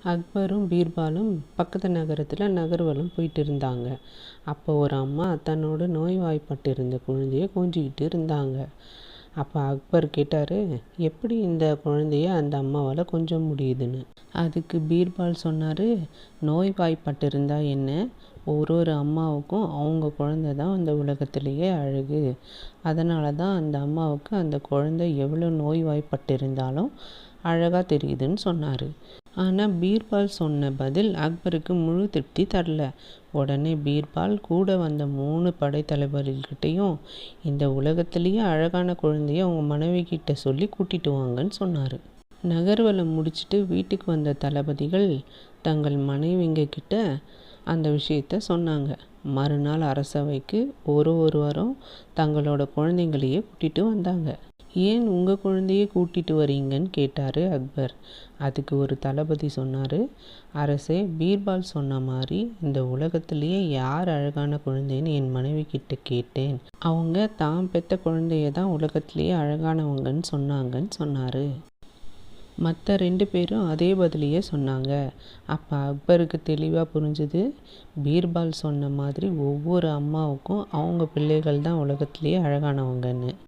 அக்பரும் பீர்பாலும் பக்கத்து நகரத்தில் நகர்வலம் போயிட்டு இருந்தாங்க அப்போ ஒரு அம்மா தன்னோட நோய்வாய்ப்பட்டிருந்த குழந்தைய கொஞ்சிக்கிட்டு இருந்தாங்க. அப்போ அக்பர் கேட்டார் எப்படி இந்த குழந்தைய அந்த அம்மாவால் கொஞ்ச முடியுதுன்னு? அதுக்கு பீர்பால் சொன்னார் நோய்வாய்ப்பட்டிருந்தா என்ன? ஒரு ஒரு அம்மாவுக்கும் அவங்க குழந்தை தான் அந்த உலகத்திலேயே அழகு. அதனால தான் அந்த அம்மாவுக்கு அந்த குழந்தை எவ்வளோ நோய்வாய்ப்பட்டிருந்தாலும் அழகாக தெரியுதுன்னு சொன்னார். ஆனால் பீர்பால் சொன்ன பதில் அக்பருக்கு முழு திருப்தி தரல. உடனே பீர்பால் கூட வந்த மூணு படைத்தளபதிகிட்டையும் இந்த உலகத்திலேயே அழகான குழந்தைய அவங்க மனைவி கிட்ட சொல்லி கூட்டிட்டு வாங்கன்னு சொன்னார். நகர்வலம் முடிச்சுட்டு வீட்டுக்கு வந்த தளபதிகள் தங்கள் மனைவிங்க கிட்ட அந்த விஷயத்த சொன்னாங்க. மறுநாள் அரசவைக்கு ஒரு ஒருவரும் தங்களோட குழந்தைங்களையே கூட்டிட்டு வந்தாங்க. ஏன் உங்கள் குழந்தையை கூட்டிட்டு வரீங்கன்னு கேட்டார் அக்பர். அதுக்கு ஒரு தளபதி சொன்னார் அரசே பீர்பால் சொன்ன மாதிரி இந்த உலகத்திலேயே யார் அழகான குழந்தைன்னு என் மனைவி கிட்ட கேட்டேன். அவங்க தான் பெற்ற குழந்தைய தான் உலகத்திலேயே அழகானவங்கன்னு சொன்னாங்கன்னு சொன்னார். மற்ற ரெண்டு பேரும் அதே பதிலையே சொன்னாங்க. அப்போ அக்பருக்கு தெளிவாக புரிஞ்சுது பீர்பால் சொன்ன மாதிரி ஒவ்வொரு அம்மாவுக்கும் அவங்க பிள்ளைகள் தான் உலகத்திலேயே அழகானவங்கன்னு.